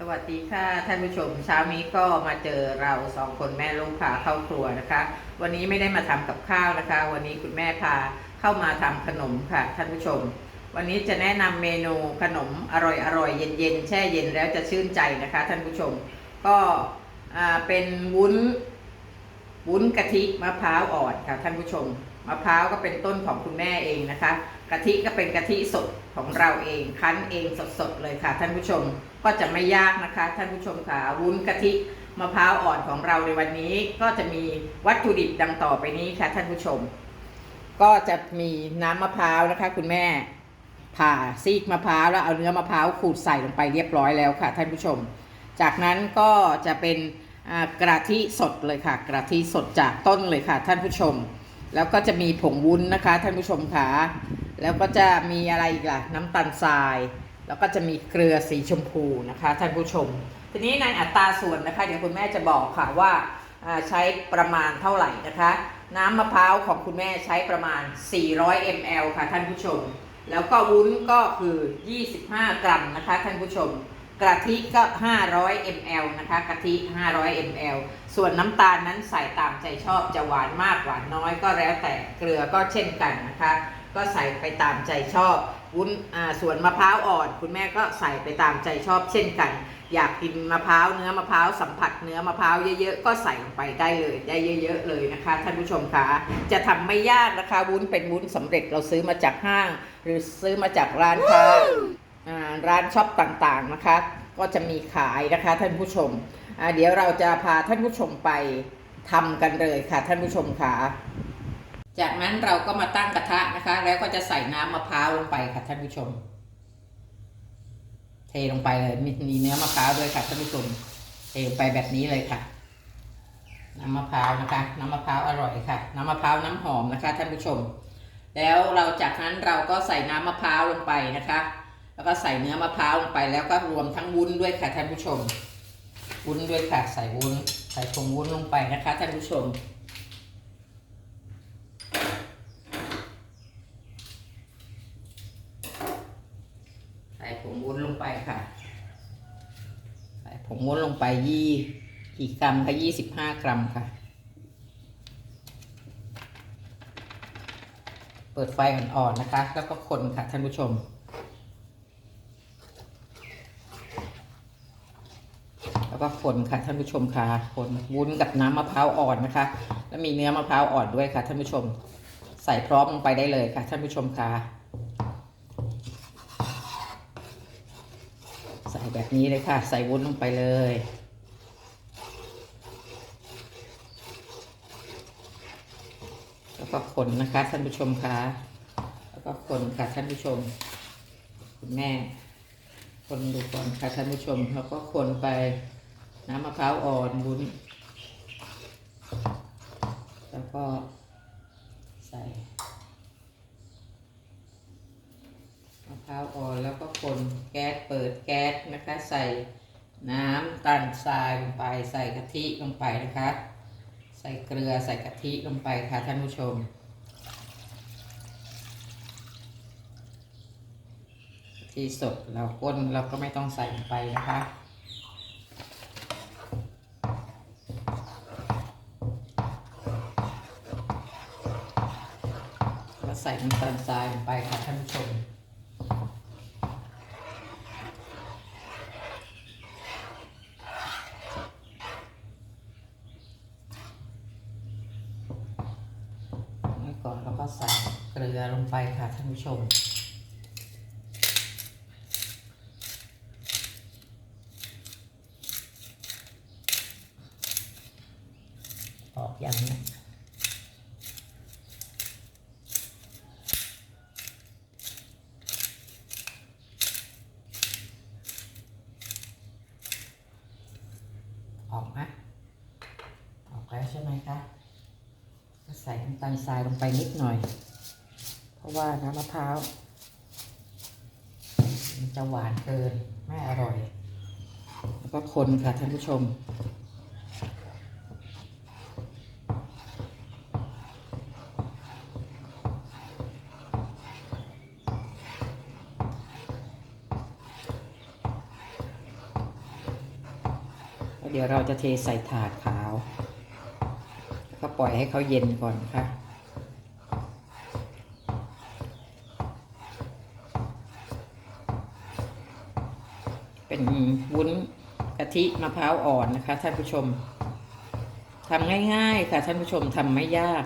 สวัสดีค่ะท่านผู้ชมเช้านี้ก็มาเจอเราสองคนแม่ลูกพาเข้าครัวนะคะ วันนี้ไม่ได้มาทำกับข้าวนะคะ วันนี้คุณแม่พาเข้ามาทำขนมค่ะท่านผู้ชม วันนี้จะแนะนำเมนูขนมอร่อยอร่อยเย็นเย็นๆแช่เย็นแล้วจะชื่นใจนะคะ ท่านผู้ชม ก็เป็นวุ้นวุ้นกะทิมะพร้าวอ่อนค่ะท่านผู้ชมมะพร้าวก็เป็นต้นของคุณแม่เองนะคะ กะทิก็เป็นกะทิสดของเราเองคั้นเองสดๆเลยค่ะ ท่านผู้ชมก็จะไม่ยากนะคะ ท่านผู้ชมค่ะวุ้นกะทิมะพร้าวอ่อนของเราในวันนี้ ก็จะมีวัตถุดิบดังต่อไปนี้ค่ะ ท่านผู้ชม ก็จะมีน้ำมะพร้าวนะคะ คุณแม่ผ่าซีกมะพร้าวแล้วเอาเนื้อมะพร้าวขูดใส่ลงไปเรียบร้อยแล้วค่ะ ท่านผู้ชม จากนั้นก็จะเป็นกระทิสดเลยค่ะ กระทิสดจากต้นเลยค่ะ ท่านผู้ชม แล้วก็จะมีผงวุ้นนะคะ ท่านผู้ชมค่ะ แล้วก็จะมีอะไรอีกล่ะ น้ำตาลทราย แล้วก็จะมีเกลือสีชมพูนะคะท่านผู้ชม ทีนี้ในอัตราส่วนนะคะ เดี๋ยวคุณแม่จะบอกค่ะว่าใช้ประมาณเท่าไหร่นะคะ น้ำมะพร้าวของคุณแม่ใช้ประมาณ 400 ml ค่ะท่านผู้ชม แล้วก็วุ้นก็คือ 25 กรัมนะคะท่านผู้ชม กะทิก็ 500 ml นะคะ กะทิ 500 ml ส่วนน้ำตาลนั้นใส่ตามใจชอบจะหวานมากหวานน้อยก็แล้วแต่เกลือก็เช่นกันนะคะ ก็ใส่ไปตามใจชอบวุ้นอ่าส่วนมะพร้าวอ่อน คุณแม่ก็ใส่ไปตามใจชอบเช่นกัน อยากกินมะพร้าวเนื้อมะพร้าวสัมผัสเนื้อมะพร้าวเยอะๆก็ใส่ลงไปได้เลยได้เยอะ ๆ เลยนะคะท่านผู้ชมคะจะทำไม่ยากนะคะวุ้นเป็นวุ้นสำเร็จเราซื้อมาจากห้าง หรือซื้อมาจากร้านค้าอ่าร้านช็อปต่างๆนะคะ ก็จะมีขายนะคะท่านผู้ชม เดี๋ยวเราจะพาท่านผู้ชมไปทำกันเลยค่ะท่านผู้ชมค่ะ จากนั้นเราก็มาตั้งกระทะนะคะ แล้วก็จะใส่น้ำมะพร้าวลงไปค่ะท่านผู้ชม เทลงไปเลยมีมีเนื้อมะพร้าวด้วยค่ะท่านผู้ชม เทลงไปแบบนี้เลยค่ะ น้ำมะพร้าวนะคะ น้ำมะพร้าวอร่อยค่ะ น้ำมะพร้าวน้ำหอมนะคะ ท่านผู้ชม แล้วเราจากนั้นเราก็ใส่น้ำมะพร้าวลงไปนะคะ แล้วก็ใส่เนื้อมะพร้าวลงไปแล้วก็รวมทั้งวุ้นด้วยค่ะท่านผู้ชม วุ้นด้วยค่ะใส่วุ้น ใส่ผงวุ้นลงไปนะคะท่านผู้ชม ใส่ผงวุ้นลงไปค่ะ ใส่ผงวุ้นลงไปยี่กี่กรัมคะยี่สิบห้ากรัมค่ะ เปิดไฟอ่อนๆนะคะ แล้วก็คนค่ะท่านผู้ชม แล้วก็คนค่ะท่านผู้ชมค่ะคนวุ้นกับน้ำมะพร้าวอ่อนนะคะ แล้วมีเนื้อมะพร้าวอ่อนด้วยค่ะ ท่านผู้ชม ใส่พร้อมลงไปได้เลยค่ะ ท่านผู้ชมค่ะใส่แบบนี้เลยค่ะ ใส่วุ้นลงไปเลยแล้วก็คนนะคะท่านผู้ชมค่ะแล้วก็คนค่ะท่านผู้ชม คุณแม่ คนดูก่อนค่ะท่านผู้ชม แล้วก็คนไป น้ำมะพร้าวอ่อนวุ้น แล้วก็ใส่มะพร้าวอ่อนแล้วก็คนแก๊สเปิดแก๊สนะคะ ใส่น้ำตาลทรายลงไป ใส่กะทิลงไปนะคะ ใส่เกลือใส่กะทิลงไปค่ะท่านผู้ชมที่สดเราก้นเราก็ไม่ต้องใส่ลงไปนะคะ ก็ ใส่น้ำตาลทรายลงไปค่ะท่านผู้ชม แล้วก่อนเราก็ใส่เกลือลงไปค่ะท่านผู้ชมออกยังเนี่ยออกไหมออกแล้วใช่ไหมคะ ก็ใส่น้ำตาลทรายลงไปนิดหน่อย เพราะว่าน้ำมะพร้าวมันจะหวานเกินไม่อร่อย แล้วก็คนค่ะท่านผู้ชม เดี๋ยวเราจะเทใส่ถาดขาวก็ ปล่อยให้เขาเย็นก่อนค่ะ เป็นวุ้นกะทิมะพร้าวอ่อนนะคะ ท่านผู้ชมทำง่าย ๆ ค่ะ ท่านผู้ชมทำไม่ยาก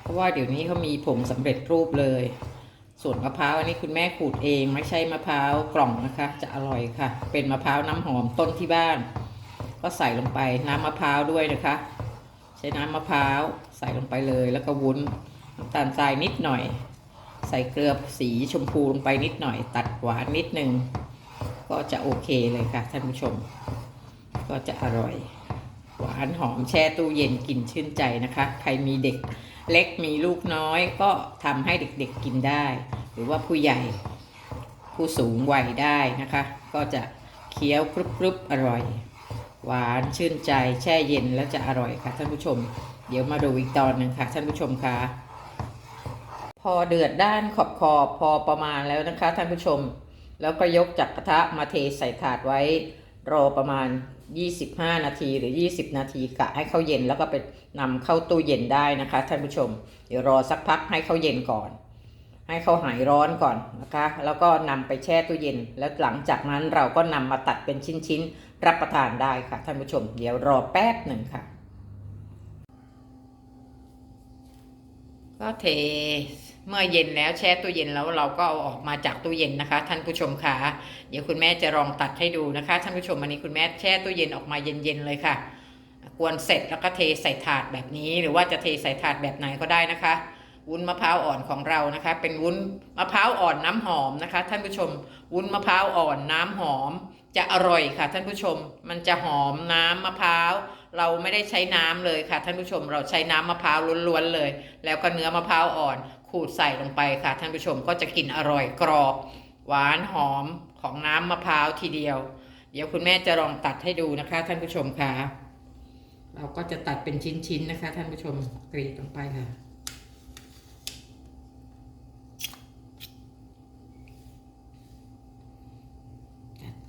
เพราะว่าเดี๋ยวนี้เขามีผงสำเร็จรูปเลย ส่วนมะพร้าวอันนี้คุณแม่ขูดเองไม่ใช่มะพร้าวกล่องนะคะ จะอร่อยค่ะ เป็นมะพร้าวน้ำหอมต้นที่บ้าน ก็ใส่ลงไปน้ำมะพร้าวด้วยนะคะ ใช้น้ำมะพร้าวใส่ลงไปเลย แล้วก็วุ้นน้ำตาลทรายนิดหน่อย ใส่เกลือสีชมพูลงไปนิดหน่อย ตัดหวานนิดนึง ก็จะโอเคเลยค่ะท่านผู้ชม ก็จะอร่อย หวานหอมแช่ตู้เย็นกินชื่นใจนะคะ ใครมีเด็กเล็กมีลูกน้อยก็ทำให้เด็กๆกินได้ หรือว่าผู้ใหญ่ผู้สูงวัยได้นะคะ ก็จะเคี้ยวกรุบๆอร่อย หวานชื่นใจแช่เย็นแล้วจะอร่อยค่ะท่านผู้ชม เดี๋ยวมาดูอีกตอนหนึ่งค่ะท่านผู้ชมคะพอเดือดด้านขอบขอบพอประมาณแล้วนะคะท่านผู้ชม แล้วก็ยกจากกระทะมาเทใส่ถาดไว้ รอประมาณ 25 นาทีหรือ 20 นาทีกะให้เขาเย็นแล้วก็ไปนำเข้าตู้เย็นได้นะคะท่านผู้ชม เดี๋ยวรอสักพักให้เขาเย็นก่อน ให้เขาหายร้อนก่อนนะคะ แล้วก็นำไปแช่ตู้เย็น แล้วหลังจากนั้นเราก็นำมาตัดเป็นชิ้นๆ รับประทานได้ค่ะท่านผู้ชม เดี๋ยวรอแป๊บหนึ่งค่ะ ก็เทเมื่อเย็นแล้วแช่ตู้เย็นแล้วเราก็เอาออกมาจากตู้เย็นนะคะ ท่านผู้ชมค่ะเดี๋ยวคุณแม่จะลองตัดให้ดูนะคะ ท่านผู้ชมอันนี้คุณแม่แช่ตู้เย็นออกมาเย็นๆเลยค่ะกวนเสร็จแล้วก็เทใส่ถาดแบบนี้ หรือว่าจะเทใส่ถาดแบบไหนก็ได้นะคะ วุ้นมะพร้าวอ่อนของเรานะคะ เป็นวุ้นมะพร้าวอ่อนน้ำหอมนะคะ ท่านผู้ชม วุ้นมะพร้าวอ่อนน้ำหอม จะอร่อยค่ะท่านผู้ชม มันจะหอมน้ำมะพร้าว เราไม่ได้ใช้น้ำเลยค่ะท่านผู้ชม เราใช้น้ำมะพร้าวล้วนๆเลย แล้วก็เนื้อมะพร้าวอ่อน ขูดใส่ลงไปค่ะ ท่านผู้ชมก็จะกินอร่อยกรอบ หวานหอมของน้ำมะพร้าวทีเดียว เดี๋ยวคุณแม่จะลองตัดให้ดูนะคะ ท่านผู้ชมค่ะ เราก็จะตัดเป็นชิ้นๆนะคะ ท่านผู้ชมกรีดลงไปค่ะ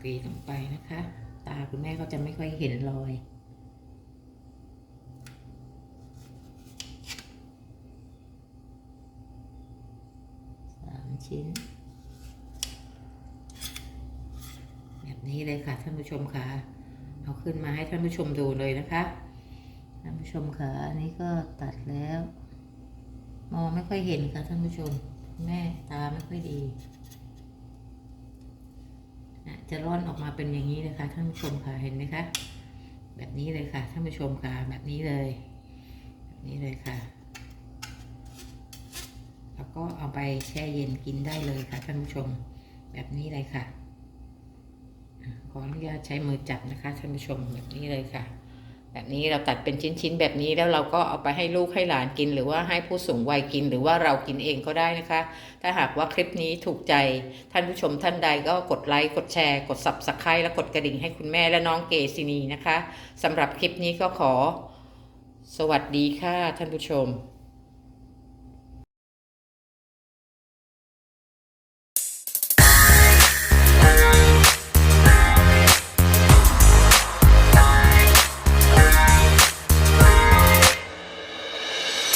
กรีดลงไปนะคะ ตาคุณแม่ก็จะไม่ค่อยเห็นรอย สามชิ้น แบบนี้เลยค่ะท่านผู้ชมค่ะ เอาขึ้นมาให้ท่านผู้ชมดูเลยนะคะท่านผู้ชมค่ะ อันนี้ก็ตัดแล้ว มองไม่ค่อยเห็นค่ะท่านผู้ชม แม่ตาไม่ค่อยดี จะร่อนออกมาเป็นอย่างนี้นะคะท่านผู้ชมค่ะเห็นไหมคะแบบนี้เลยค่ะท่านผู้ชมค่ะแบบนี้เลยแบบนี้เลยค่ะ แล้วก็เอาไปแช่เย็นกินได้เลยค่ะท่านผู้ชม แบบนี้เลยคะ่ะขออนุญาตใช้มือจับนะคะท่านผู้ชมแบบนี้เลยค่ะ แบบนี้เราตัดเป็นชิ้นๆแบบนี้แล้วเราก็เอาไปให้ลูกให้หลานกิน หรือว่าให้ผู้สูงวัยกิน หรือว่าเรากินเองก็ได้นะคะ ถ้าหากว่าคลิปนี้ถูกใจ ท่านผู้ชมท่านใดก็กดไลค์กดแชร์ กด subscribe และกดกระดิ่งให้คุณแม่และน้องเกซินีนะคะสำหรับคลิปนี้ก็ขอ สวัสดีค่ะท่านผู้ชม